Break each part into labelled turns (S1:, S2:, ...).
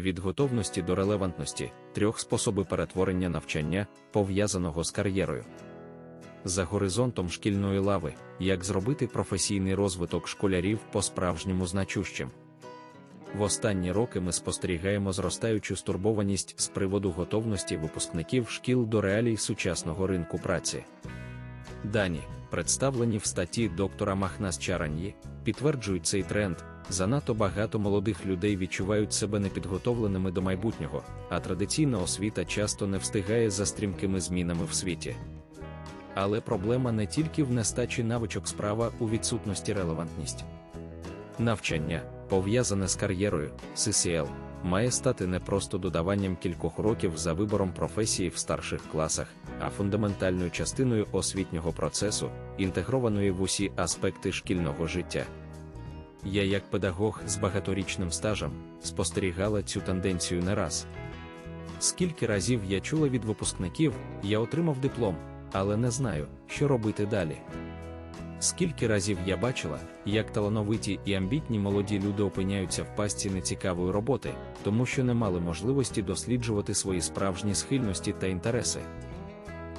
S1: від готовності до релевантності, трьох способи перетворення навчання, пов'язаного з кар'єрою. За горизонтом шкільної лави, як зробити професійний розвиток школярів по-справжньому значущим. В останні роки ми спостерігаємо зростаючу стурбованість з приводу готовності випускників шкіл до реалій сучасного ринку праці. Дані, представлені в статті доктора Махнас Чараньї, підтверджують цей тренд. Занадто багато молодих людей відчувають себе непідготовленими до майбутнього, а традиційна освіта часто не встигає за стрімкими змінами в світі. Але проблема не тільки в нестачі навичок справа у відсутності релевантність. Навчання, пов'язане з кар'єрою, CCL, має стати не просто додаванням кількох років за вибором професії в старших класах, а фундаментальною частиною освітнього процесу, інтегрованої в усі аспекти шкільного життя. Я, як педагог з багаторічним стажем, спостерігала цю тенденцію не раз. Скільки разів я чула від випускників, я отримав диплом, але не знаю, що робити далі. Скільки разів я бачила, як талановиті і амбітні молоді люди опиняються в пастці нецікавої роботи, тому що не мали можливості досліджувати свої справжні схильності та інтереси.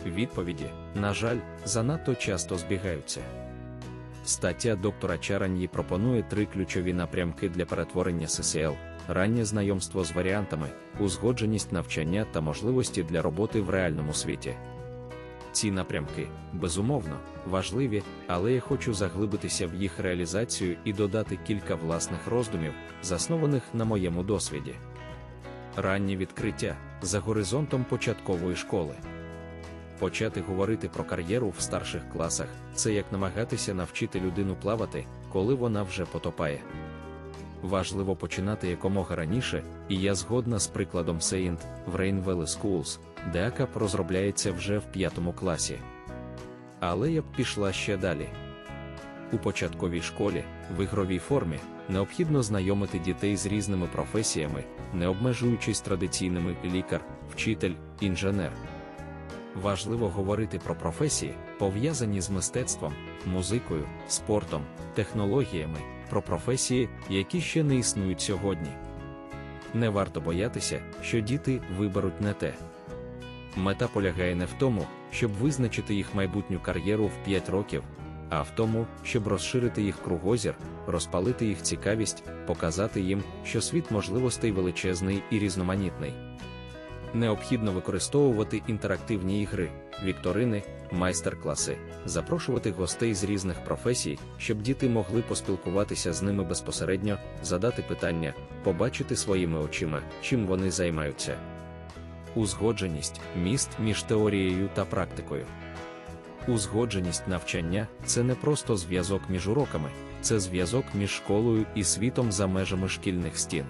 S1: Відповіді, на жаль, занадто часто збігаються. Стаття доктора Чараньї пропонує три ключові напрямки для перетворення ССЛ, раннє знайомство з варіантами, узгодженість навчання та можливості для роботи в реальному світі. Ці напрямки, безумовно, важливі, але я хочу заглибитися в їх реалізацію і додати кілька власних роздумів, заснованих на моєму досвіді. Раннє відкриття за горизонтом початкової школи. Почати говорити про кар'єру в старших класах це як намагатися навчити людину плавати, коли вона вже потопає. Важливо починати якомога раніше, і я згодна з прикладом Saint в Rain Schools, де АКАП розробляється вже в п'ятому класі. Але я б пішла ще далі. У початковій школі, в ігровій формі, необхідно знайомити дітей з різними професіями, не обмежуючись традиційними лікар, вчитель, інженер. Важливо говорити про професії, пов'язані з мистецтвом, музикою, спортом, технологіями, про професії, які ще не існують сьогодні. Не варто боятися, що діти виберуть не те. Мета полягає не в тому, щоб визначити їх майбутню кар'єру в 5 років, а в тому, щоб розширити їх кругозір, розпалити їх цікавість, показати їм, що світ можливостей величезний і різноманітний. Необхідно використовувати інтерактивні ігри, вікторини, майстер-класи, запрошувати гостей з різних професій, щоб діти могли поспілкуватися з ними безпосередньо, задати питання, побачити своїми очима, чим вони займаються. Узгодженість міст між теорією та практикою. Узгодженість навчання це не просто зв'язок між уроками, це зв'язок між школою і світом за межами шкільних стін.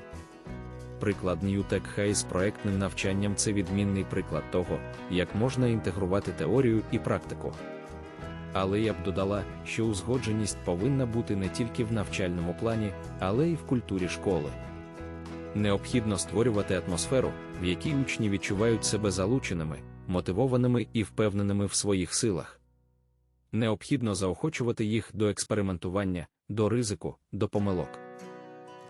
S1: Приклад New Tech High з проектним навчанням це відмінний приклад того, як можна інтегрувати теорію і практику. Але я б додала, що узгодженість повинна бути не тільки в навчальному плані, але й в культурі школи. Необхідно створювати атмосферу, в якій учні відчувають себе залученими, мотивованими і впевненими в своїх силах. Необхідно заохочувати їх до експериментування, до ризику, до помилок.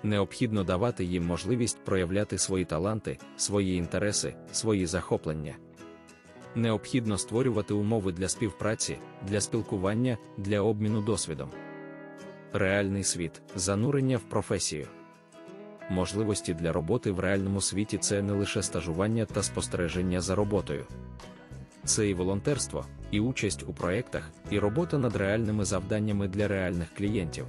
S1: Необхідно давати їм можливість проявляти свої таланти, свої інтереси, свої захоплення. Необхідно створювати умови для співпраці, для спілкування, для обміну досвідом. Реальний світ, занурення в професію. Можливості для роботи в реальному світі це не лише стажування та спостереження за роботою. Це і волонтерство, і участь у проєктах, і робота над реальними завданнями для реальних клієнтів.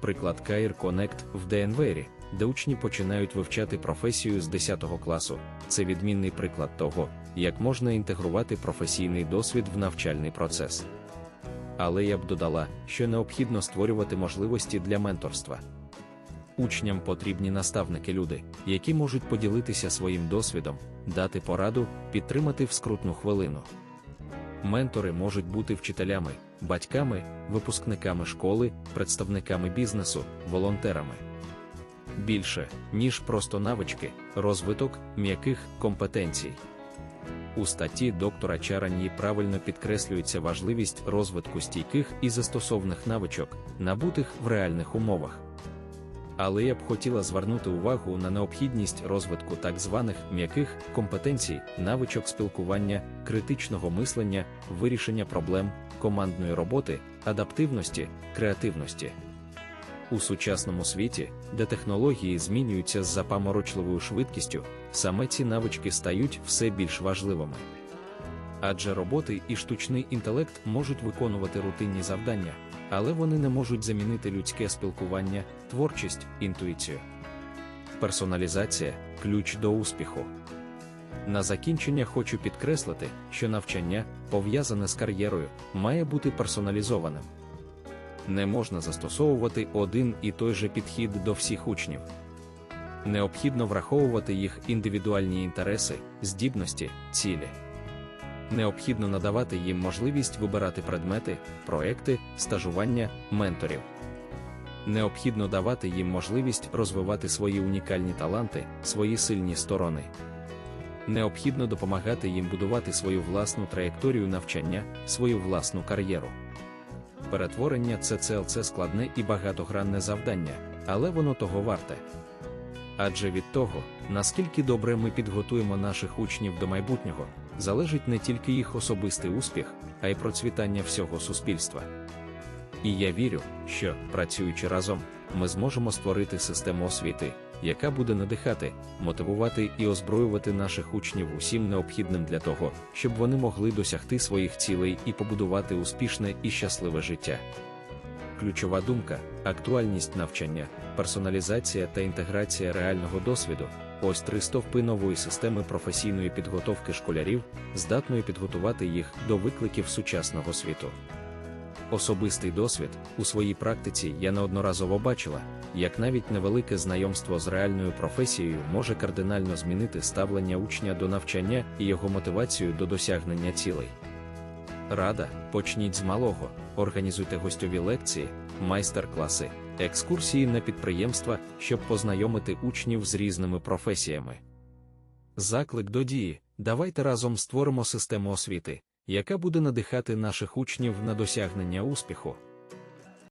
S1: Приклад Cair Connect в Денвері, де учні починають вивчати професію з 10 класу. Це відмінний приклад того, як можна інтегрувати професійний досвід в навчальний процес. Але я б додала, що необхідно створювати можливості для менторства. Учням потрібні наставники-люди, які можуть поділитися своїм досвідом, дати пораду, підтримати в скрутну хвилину. Ментори можуть бути вчителями, батьками, випускниками школи, представниками бізнесу, волонтерами. Більше, ніж просто навички, розвиток м'яких компетенцій. У статті доктора Чараньї правильно підкреслюється важливість розвитку стійких і застосовних навичок, набутих в реальних умовах. але я б хотіла звернути увагу на необхідність розвитку так званих м'яких компетенцій, навичок спілкування, критичного мислення, вирішення проблем, командної роботи, адаптивності, креативності. У сучасному світі, де технології змінюються з запаморочливою швидкістю, саме ці навички стають все більш важливими. Адже роботи і штучний інтелект можуть виконувати рутинні завдання, але вони не можуть замінити людське спілкування, творчість, інтуїцію. Персоналізація ключ до успіху. На закінчення хочу підкреслити, що навчання, пов'язане з кар'єрою, має бути персоналізованим. Не можна застосовувати один і той же підхід до всіх учнів. Необхідно враховувати їх індивідуальні інтереси, здібності, цілі. Необхідно надавати їм можливість вибирати предмети, проекти, стажування, менторів. Необхідно давати їм можливість розвивати свої унікальні таланти, свої сильні сторони. Необхідно допомагати їм будувати свою власну траєкторію навчання, свою власну кар'єру. Перетворення ЦЦЛ – складне і багатогранне завдання, але воно того варте. Адже від того, наскільки добре ми підготуємо наших учнів до майбутнього, залежить не тільки їх особистий успіх, а й процвітання всього суспільства. І я вірю, що, працюючи разом, ми зможемо створити систему освіти, яка буде надихати, мотивувати і озброювати наших учнів усім необхідним для того, щоб вони могли досягти своїх цілей і побудувати успішне і щасливе життя. Ключова думка, актуальність навчання, персоналізація та інтеграція реального досвіду ось три стовпи нової системи професійної підготовки школярів, здатної підготувати їх до викликів сучасного світу. Особистий досвід у своїй практиці я неодноразово бачила, як навіть невелике знайомство з реальною професією може кардинально змінити ставлення учня до навчання і його мотивацію до досягнення цілей. Рада, почніть з малого, організуйте гостьові лекції, майстер-класи, екскурсії на підприємства, щоб познайомити учнів з різними професіями. Заклик до дії: давайте разом створимо систему освіти, яка буде надихати наших учнів на досягнення успіху.